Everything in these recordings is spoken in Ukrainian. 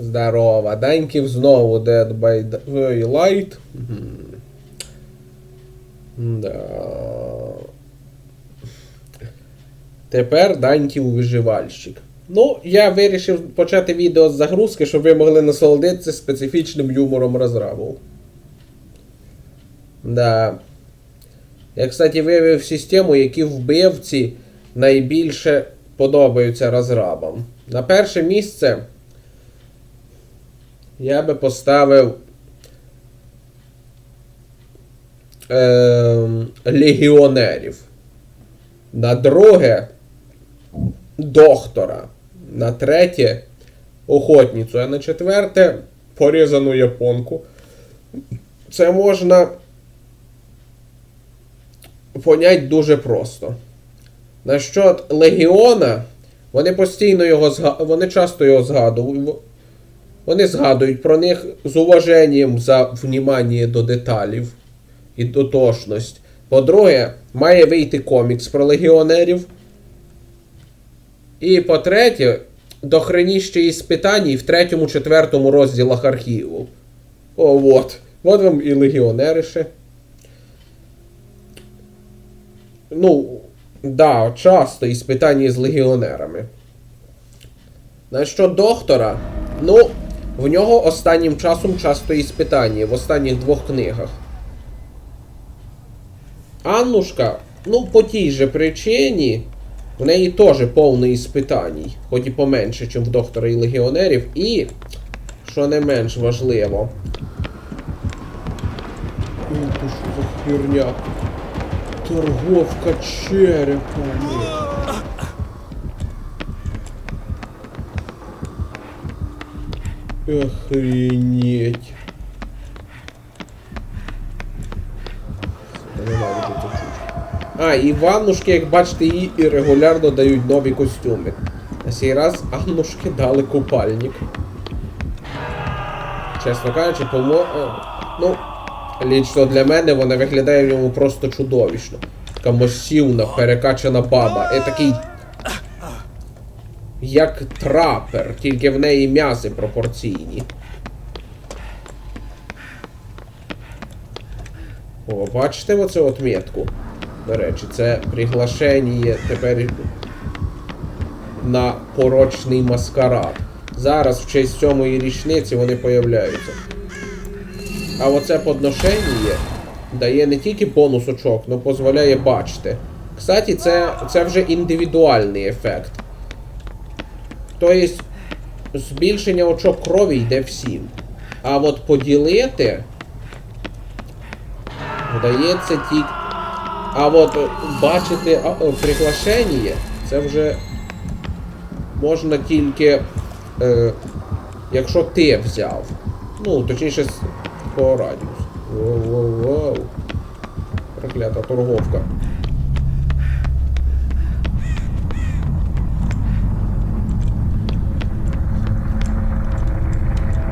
Здорова. Даньків знову Dead by Daylight. Да. Тепер Даньків виживальщик. Ну, я вирішив почати відео з загрузки, щоб ви могли насолодитися специфічним юмором розрабу. Да. Я, кстати, вивів систему, які вбивці найбільше подобаються розрабам. На перше місце я би поставив ем, легіонерів. На друге доктора. На третє охотницю. А на четверте порізану японку. Це можна понять дуже просто. Насчет Легіона, вони постійно його зга... вони часто його згадують. Вони згадують про них з уваженням за внімання до деталів і дотошність. По-друге, має вийти комікс про легіонерів. І по-третє, дохреніще іспитань в третьому-четвертому розділах архіву. О, от. От вам і легіонери ще. Ну, да, часто іспитання з легіонерами. На що доктора, ну, в нього останнім часом часто іспитання в останніх двох книгах. Аннушка, ну, по тій же причині, в неї теж повно іспитань, хоч і поменше, ніж в доктора і легіонерів, і, що не менш важливо. Ти що за херня? Торговка черепами. Охренеть. А, і в Аннушки, як бачите, їй і регулярно дають нові костюми. На цей раз Аннушки дали купальник. Чесно кажучи, помо... е, Ну, лічно для мене вона виглядає в ньому просто чудовищно. Така масивна, перекачана баба. І такий. Як трапер, тільки в неї м'язи пропорційні. О, бачите оцю отметку? До речі, це приглашення тепер на порочний маскарад. Зараз в честь сьомої річниці вони появляються. А оце подношення дає не тільки бонус очок, але дозволяє бачити. Кстати, це, це вже індивідуальний ефект. Тобто, збільшення очок крові йде всім. А от поділити вдається тільки. А от бачити приглашення, це вже можна тільки. Е, якщо ти взяв. Ну, точніше, по радіусу. Воу-воу-воу. Проклята торговка.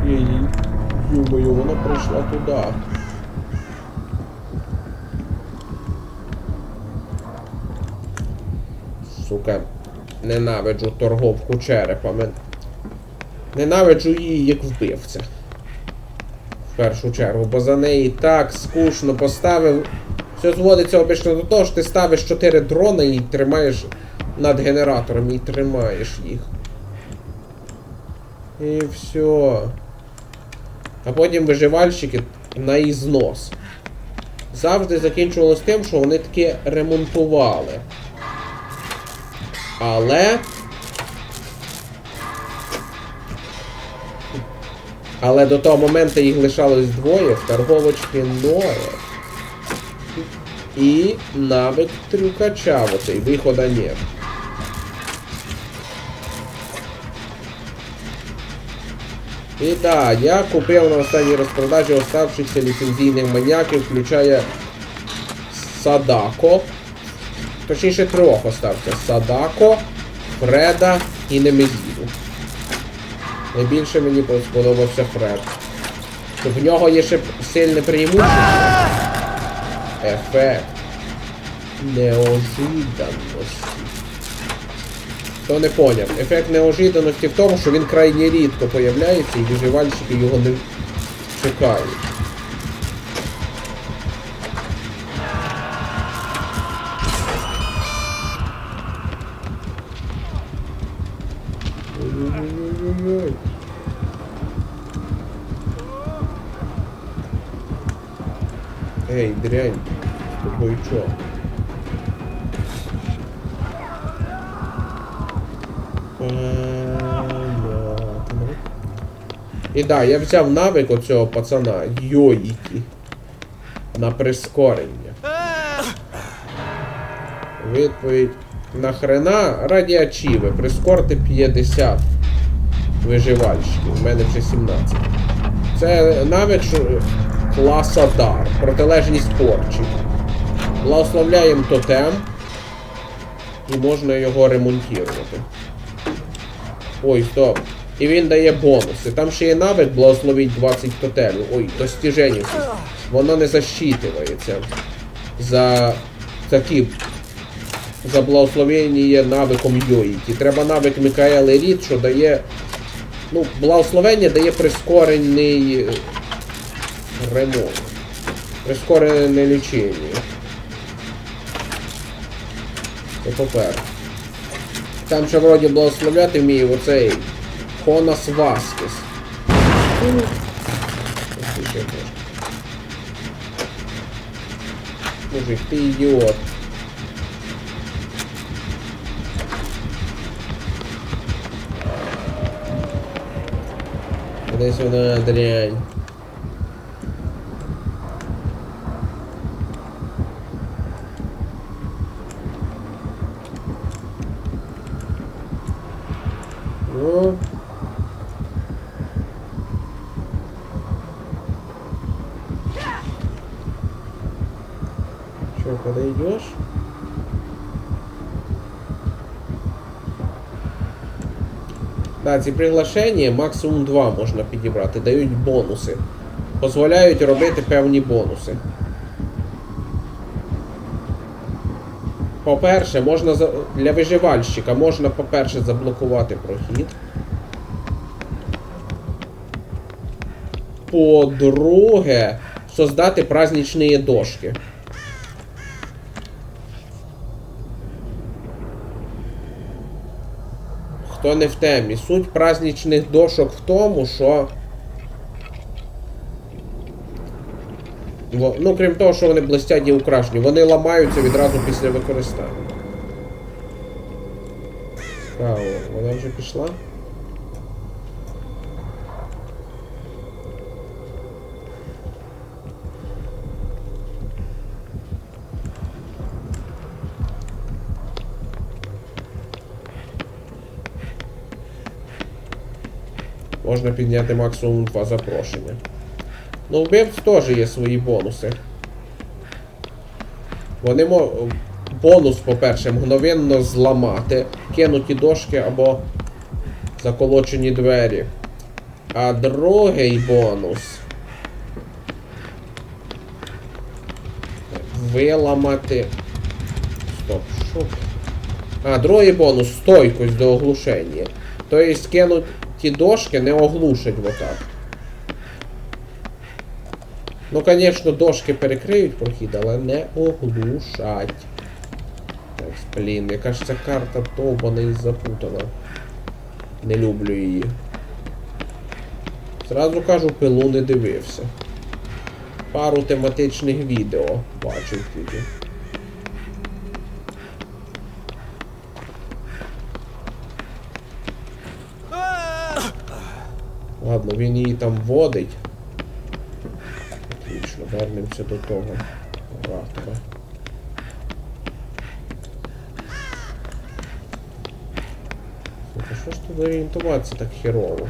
Ей, Ё-моё, вона прийшла туди. Сука, ненавиджу торговку черепами. Ненавиджу її як вбивця. В першу чергу, бо за неї так скучно поставив. Все зводиться обично до того, що ти ставиш 4 дрони і тримаєш над генератором і тримаєш їх. І все. А потім виживальщики на ізнос. Завжди закінчувалось тим, що вони таки ремонтували. Але. Але до того моменту їх лишалось двоє, в торговочки ноє. І навик трюкача оцей, вихода нет. І так, я купив на останній розпродажі оставшихся ліцензійних маньяків, включає Садако. Точніше трьох остався. Садако, Фреда і Немезіду. Найбільше мені сподобався Фред. В нього є ще сильне преимущество. Ефект неожиданності. Хто не поняв, ефект неожиданості в тому, що він крайне рідко появляється і виживальщики його не чекають. Ей, дрянь, з тобою чо? І да, я взяв навик оцього пацана Йоїкі на прискорення. Відповідь нахрена раді ачіви. Прискорити 50 виживальщиків. У мене вже 17. Це навик класа дар. Протилежність порчі. Благословляємо тотем. І можна його ремонтувати. Ой, стоп. І він дає бонуси. Там ще є навик благословить 20 тотемів. Ой, достіження. Воно не засчитується. За такі. За благословення навиком Йоїті. Треба навик Микаели Рід, що дає. Ну, благословення дає прискорений е, ремонт. Прискорене лічення. Це по-перше. Там ще вроді благословляти вміє оцей Хонас Васкес. Ось ще трошки. Мужик, ти ідіот. Десь вона дрянь. Ну. Так, ці приглашення максимум 2 можна підібрати, дають бонуси. Дозволяють робити певні бонуси. По-перше, можна для виживальщика можна, по-перше, заблокувати прохід. По-друге, создати праздничні дошки. Хто не в темі. Суть праздничних дошок в тому, що. Ну, крім того, що вони блистять і украшені, вони ламаються відразу після використання. Так, вона вже пішла? Можна підняти максимум 2 запрошення. Ну, вбивць теж є свої бонуси. Вони мо... Бонус, по-перше, мгновенно зламати, кинуті дошки або заколочені двері. А другий бонус. Виламати. Стоп, що? А, другий бонус стойкость до оглушення. Тобто кинуть ті дошки не оглушать вот так. Ну, звісно, дошки перекриють прохід, але не оглушать. Блін, яка ж ця карта довбана і запутана. Не люблю її. Зразу кажу, пилу не дивився. Пару тематичних відео бачив тільки. Ладно, він її там водить. Отлично, вернемося до того оратора. Слухай, що ж тут орієнтуватися так херово?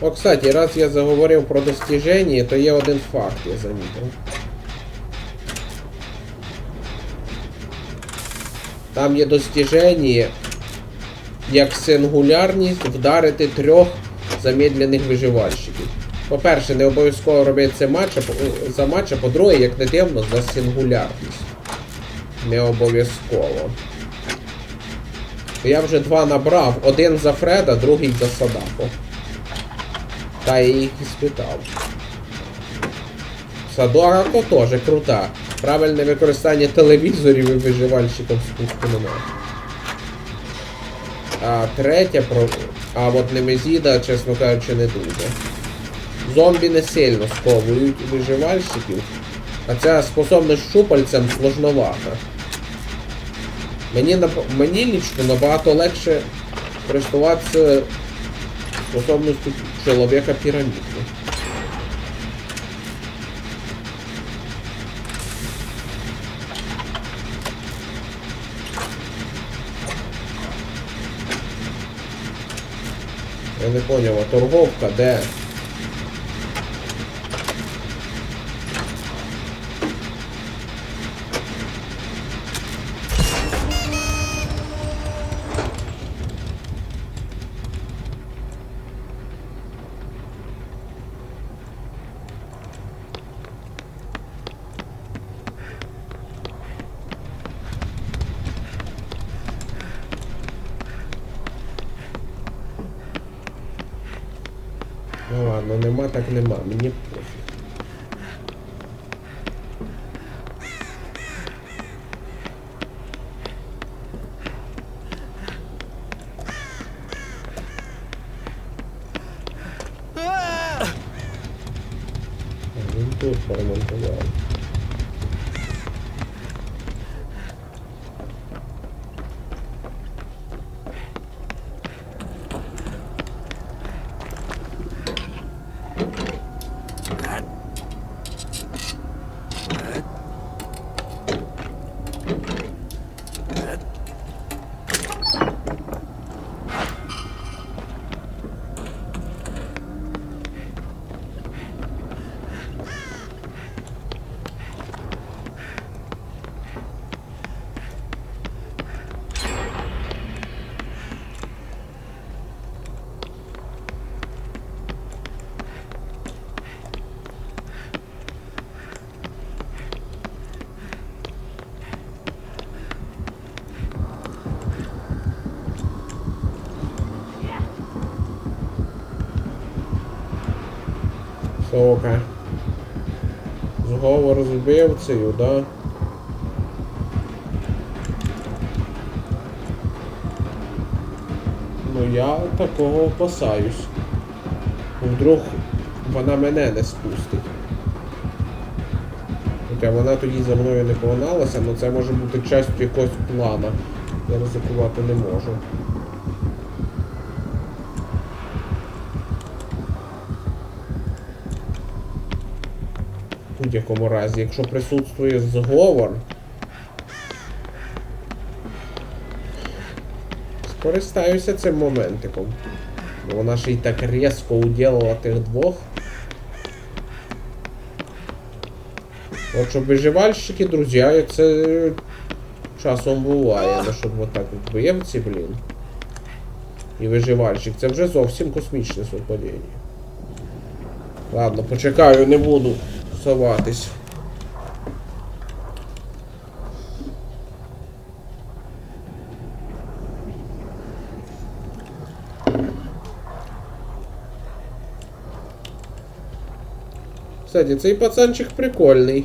О, кстати, раз я заговорив про достіження, то є один факт, я замітив. Там є достіження, як сингулярність вдарити трьох замедлених виживальщиків. По-перше, не обов'язково робити це матч, за матч, а по-друге, як не дивно, за сингулярність. Не обов'язково. Я вже два набрав. Один за Фреда, другий за Садако. Та я їх і спитав. Садако теж крута. Правильне використання телевізорів і виживальщиків спуску нема. А третя про. А от Немезіда, чесно кажучи, не дуже. Зомбі не сильно сковують виживальщиків. А ця способність щупальцям сложновата. Мені, нап- мені лично набагато легше користуватися способністю чоловіка пирамиды. Я не понял, а торговка де? Ну ладно, нема так нема, мені пофіг. А, Він тут поремонтував. Сука. Зговор з вбивцею, да? Ну я такого опасаюсь. Вдруг вона мене не спустить. Хоча вона тоді за мною не погналася, але це може бути частю якогось плана. Я ризикувати не можу. Будь-якому разі, якщо присутствує зговор. Скористаюся цим моментиком. Бо вона ж і так різко уділила тих двох. От що виживальщики, друзі, це часом буває. Ну щоб отак от вбивці, блін. І виживальщик. Це вже зовсім космічне совпадіння. Ладно, почекаю, не буду соватись. Кстати, цей пацанчик прикольний.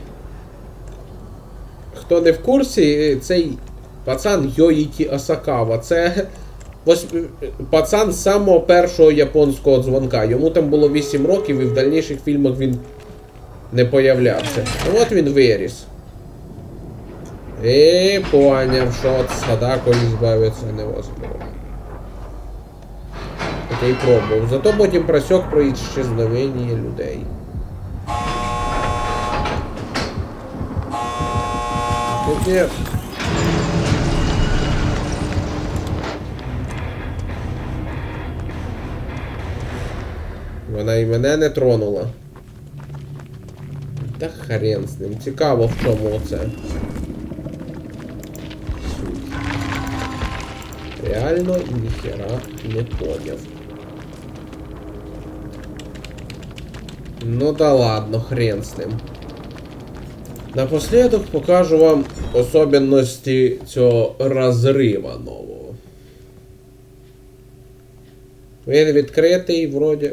Хто не в курсі, цей пацан Йоїкі Асакава. Це ось е, пацан з самого першого японського дзвонка. Йому там було 8 років і в дальніших фільмах він не появлявся. Ну от він виріс. І поняв, що от з Садакою збавитися невозможно. Хоча й пробував. Зато потім просьок про іщезновення людей. Таке. Вона і мене не тронула. Та хрен з ним. Цікаво в чому оце. Реально ніхера не поняв. Ну да ладно, хрен з ним. Напослідок покажу вам особенності цього розрива нового. Він відкритий, вроді.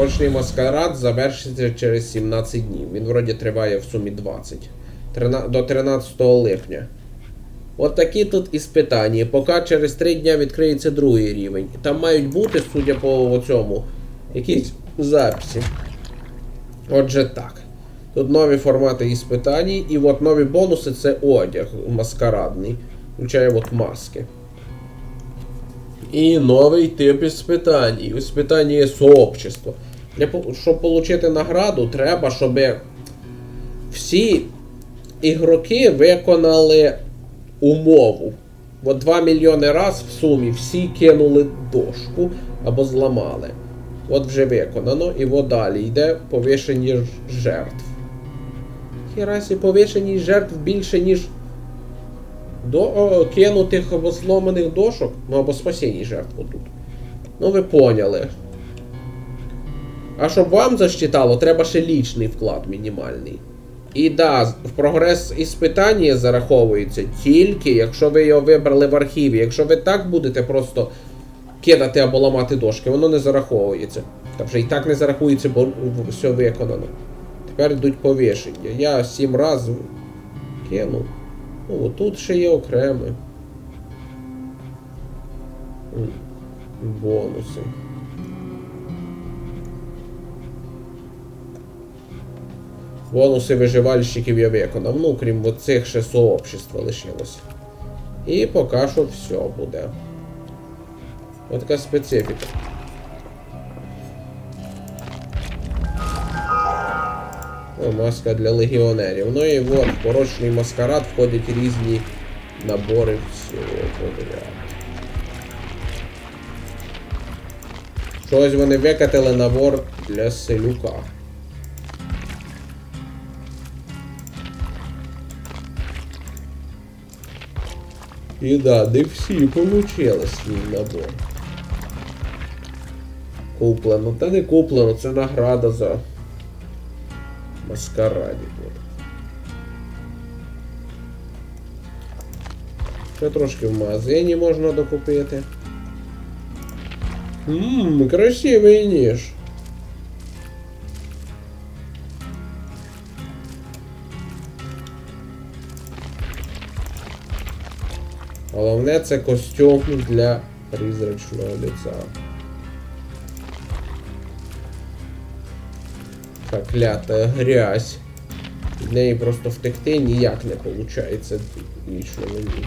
Порочний маскарад завершиться через 17 днів. Він вроді триває в сумі 20. Трина- До 13 липня. От такі тут іспитання. Поки через 3 дня відкриється другий рівень. Там мають бути, судя по цьому, якісь записи. Отже так. Тут нові формати іспитань, і от нові бонуси це одяг маскарадний. Включає от маски. І новий тип іспитань. Іспитання сообщества. Для, щоб отримати награду, треба, щоб всі ігроки виконали умову. От 2 мільйони раз в сумі всі кинули дошку або зламали. От вже виконано, і от далі йде повішені ж- жертв. Хірасі повішені жертв більше, ніж до о, кинутих або зломаних дошок, ну або спасіння жертв тут. Ну ви поняли. А щоб вам засчитало, треба ще лічний вклад мінімальний. І да, в прогрес іспитання зараховується тільки, якщо ви його вибрали в архіві. Якщо ви так будете просто кидати або ламати дошки, воно не зараховується. Та вже і так не зарахується, бо все виконано. Тепер йдуть повішення. Я сім разів кинув. Ну, отут ще є окреме. М, Бонуси. Бонуси виживальщиків я виконав. Ну, крім оцих ще сообщества лишилось. І поки що все буде. Ось така специфіка. О, маска для легіонерів. Ну і от, в порочний маскарад входять різні набори всього подряд. Щось вони викатили набор для селюка. І да, не всі получили свій набор. Куплено. Та не куплено, це награда за маскараді. Ще трошки в магазині можна докупити. Ммм, красивий ніж. Головне це костюм для призрачного лица. Та клята грязь. Від неї просто втекти ніяк не виходить лічно мені.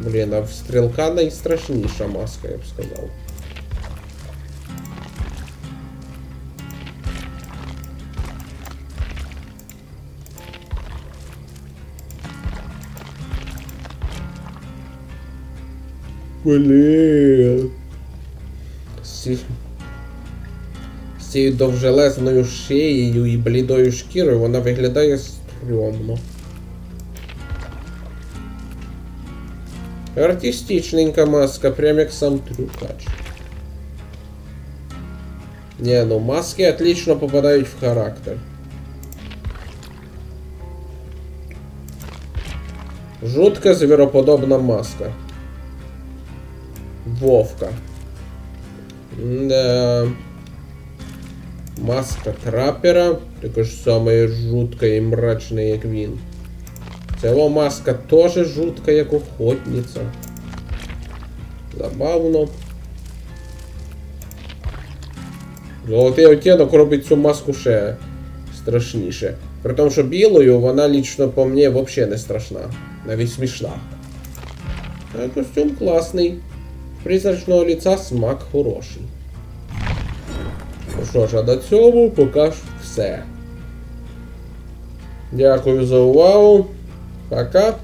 Блін, а в стрілка найстрашніша маска, я б сказав. Блін. З цією довжелезною шиєю і блідою шкірою вона виглядає стрьомно. Артистичненька маска, прям як сам трюкач. Не, ну маски отлично попадають в характер. Жутко звероподобна маска. Вовка. Да. Маска трапера, також саме жутка і мрачна, як він. Цього маска теж жутка, як охотниця. Забавно. Золотий оттінок робить цю маску ще страшніше. При тому, що білою вона лічно по мені взагалі не страшна. Навіть смішна. А костюм класний. Призрачного ліца смак хороший. Ну що ж, а до цього поки ж все. Дякую за увагу. Пока.